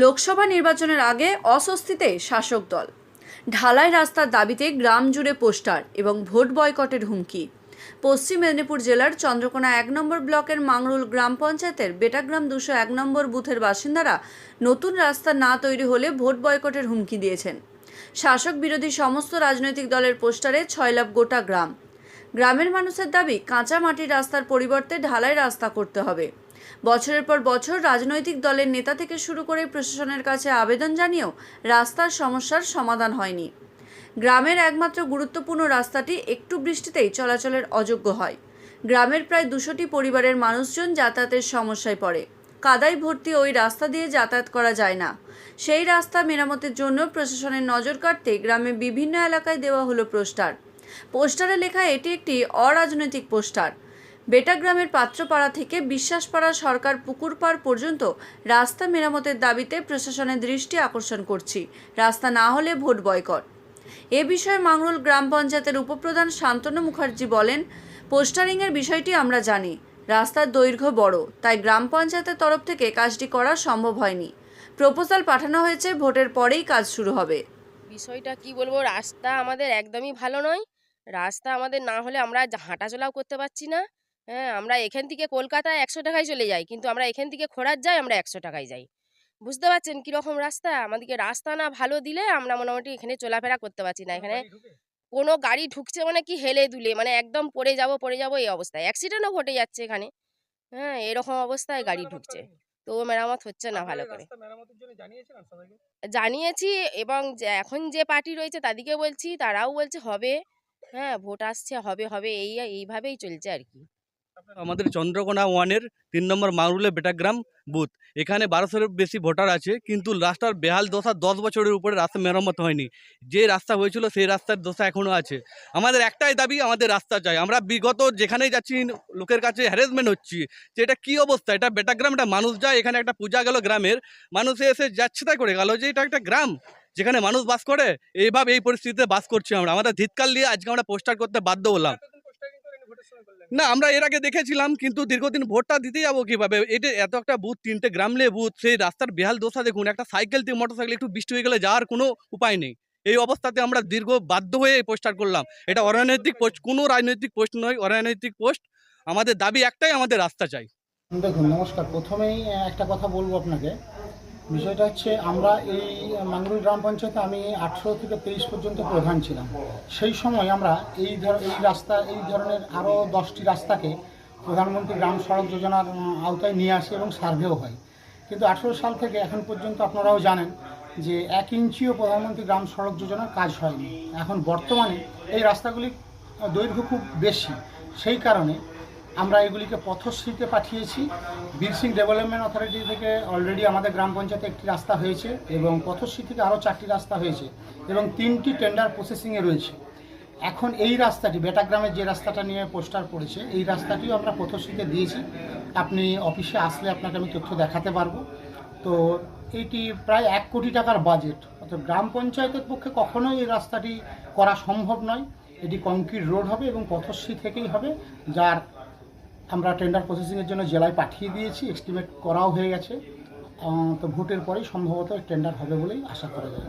লোকসভা নির্বাচনের আগে অস্বস্তিতে শাসক দল। ঢালাই রাস্তার দাবিতে গ্রাম জুড়ে পোস্টার এবং ভোট বয়কটের হুমকি। পশ্চিম মেদিনীপুর জেলার চন্দ্রকোনা এক নম্বর ব্লকের মাংরুল গ্রাম পঞ্চায়েতের বেটাগ্রাম দুশো এক নম্বর বুথের বাসিন্দারা নতুন রাস্তা না তৈরি হলে ভোট বয়কটের হুমকি দিয়েছেন। শাসক বিরোধী সমস্ত রাজনৈতিক দলের পোস্টারে ছয় লাভ গোটা গ্রাম। গ্রামের মানুষের দাবি, কাঁচা মাটির রাস্তার পরিবর্তে ঢালাই রাস্তা করতে হবে। বছরের পর বছর রাজনৈতিক দলের নেতা থেকে শুরু করে প্রশাসনের কাছে আবেদন জানিয়েও রাস্তার সমস্যার সমাধান হয়নি। গ্রামের একমাত্র গুরুত্বপূর্ণ রাস্তাটি একটু বৃষ্টিতেই চলাচলের অযোগ্য হয়। গ্রামের প্রায় দুশোটি পরিবারের মানুষজন যাতায়াতের সমস্যায় পড়ে। কাদায় ভর্তি ওই রাস্তা দিয়ে যাতায়াত করা যায় না। সেই রাস্তা মেরামতের জন্য প্রশাসনের নজর কাটতে গ্রামে বিভিন্ন এলাকায় দেওয়া হলো পোস্টার। পোস্টারে লেখা, এটি একটি অরাজনৈতিক পোস্টার। বেটাগ্রামের পাত্রপাড়া থেকে বিশ্বাসপাড়া সরকার পুকুরপাড় পর্যন্ত রাস্তা মেরামতের দাবিতে প্রশাসনের দৃষ্টি আকর্ষণ করছি। রাস্তা না হলে ভোট বয়কট। এ বিষয়ে মাংরুল গ্রাম পঞ্চায়েতের উপপ্রধান শান্তনু মুখার্জি বলেন, পোস্টারিংয়ের বিষয়টি আমরা জানি, রাস্তার দৈর্ঘ্য বড়, তাই গ্রাম পঞ্চায়েতের তরফ থেকে কাজটি করা সম্ভব হয়নি। প্রপোজাল পাঠানো হয়েছে, ভোটের পরেই কাজ শুরু হবে। বিষয়টা কি বলব, রাস্তা আমাদের একদমই ভালো নয়। রাস্তা আমাদের না হলে আমরা হাঁটাচলাও করতে পারছি না। হ্যাঁ আমরা এখান থেকে কলকাতায় একশো টাকায় চলে যাই। কিন্তু আমরা এখান থেকে খোরার যাই আমরা একশো টাকায় যাই। বুঝতে পারছেন কীরকম রাস্তা? আমাদেরকে রাস্তা না ভালো দিলে আমরা মোটামুটি এখানে চলাফেরা করতে পারছি না। এখানে কোনো গাড়ি ঢুকছে মানে কি হেলে দুলে মানে একদম পড়ে যাব পড়ে যাব এই অবস্থায়। অ্যাক্সিডেন্টও ঘটে যাচ্ছে এখানে। হ্যাঁ এরকম অবস্থায় গাড়ি ঢুকছে। তো মেরামত হচ্ছে না ভালো করে। জানিয়েছি এবং এখন যে পার্টি রয়েছে তাদেরকে বলছি তারাও বলছে হবে। হ্যাঁ ভোট আসছে হবে হবে এই এইভাবেই চলছে আর কি। আমাদের চন্দ্রকোনা ওয়ানের তিন নম্বর মারুলে বেটাগ্রাম বুথ। এখানে বারোশোর বেশি ভোটার আছে, কিন্তু রাস্তার বেহাল দশা দশ বছরের উপরে রাস্তা মেরামত হয়নি। যে রাস্তা হয়েছিল সেই রাস্তার দশা এখনও আছে। আমাদের একটাই দাবি, আমাদের রাস্তা চাই। আমরা বিগত যেখানেই যাচ্ছি, লোকের কাছে হ্যারাসমেন্ট হচ্ছি, যে এটা কী অবস্থা? এটা বেটাগ্রাম, এটা মানুষ যায়, এখানে একটা পূজা গেল গ্রামের, মানুষ এসে যাচ্ছে তাই করে গেল যে এটা একটা গ্রাম, যেখানে মানুষ বাস করে, এইভাবে এই পরিস্থিতিতে বাস করছি আমরা। আমাদের ধিৎকাল দিয়ে আজকে আমরা পোস্টার করতে বাধ্য হলাম। না, আমরা এর আগে দেখেছিলাম, কিন্তু দীর্ঘদিন ভোটটা দিতে যাব কীভাবে? এটা এত একটা বুথ, তিনটে গ্রাম গ্রামলে বুথ, সেই রাস্তার বেহাল দোষা দেখুন, একটা সাইকেল থেকে মোটর সাইকেল একটু বৃষ্টি হয়ে গেলে যাওয়ার কোনো উপায় নেই। এই অবস্থাতে আমরা দীর্ঘ বাধ্য হয়ে এই পোস্টার করলাম। এটা অরাজনৈতিক পোস্ট, কোনো রাজনৈতিক পোস্ট নয়, অরাজনৈতিক পোস্ট। আমাদের দাবি একটাই, আমাদের রাস্তা চাই। দেখুন, নমস্কার। প্রথমেই একটা কথা বলব আপনাকে। বিষয়টা হচ্ছে আমরা এই মাঙ্গুল গ্রাম পঞ্চায়েতে আমি আঠেরো থেকে তেইশ পর্যন্ত প্রধান ছিলাম। সেই সময় আমরা এই ধর, এই রাস্তা, এই ধরনের আরও দশটি রাস্তাকে প্রধানমন্ত্রী গ্রাম সড়ক যোজনার আওতায় নিয়ে আসে এবং সার্ভেও হয়। কিন্তু আঠেরো সাল থেকে এখন পর্যন্ত আপনারাও জানেন যে এক ইঞ্চিও প্রধানমন্ত্রী গ্রাম সড়ক যোজনার কাজ হয়নি। এখন বর্তমানে এই রাস্তাগুলি দৈর্ঘ্য খুব বেশি। সেই কারণে আমরা এগুলিকে পথশ্রীতে পাঠিয়েছি। বীরসিং ডেভেলপমেন্ট অথরিটি থেকে অলরেডি আমাদের গ্রাম পঞ্চায়েতে একটি রাস্তা হয়েছে এবং পথশ্রী থেকে আরও চারটি রাস্তা হয়েছে এবং তিনটি টেন্ডার প্রসেসিংয়ে রয়েছে। এখন এই রাস্তাটি বেটাগ্রামের যে রাস্তাটা নিয়ে পোস্টার পড়েছে, এই রাস্তাটিও আমরা পথশ্রীতে দিয়েছি। আপনি অফিসে আসলে আপনাকে আমি তথ্য দেখাতে পারব। তো এটি প্রায় এক কোটি টাকার বাজেট অর্থাৎ গ্রাম পঞ্চায়েতের পক্ষে কখনোই এই রাস্তাটি করা সম্ভব নয়। এটি কংক্রিট রোড হবে এবং পথশ্রী থেকেই হবে, যার আমরা টেন্ডার প্রসেসিংয়ের জন্য জেলায় পাঠিয়ে দিয়েছি এস্টিমেট করাও হয়ে গেছে। তো ভোটের পরেই সম্ভবত টেন্ডার হবে বলেই আশা করা যায়।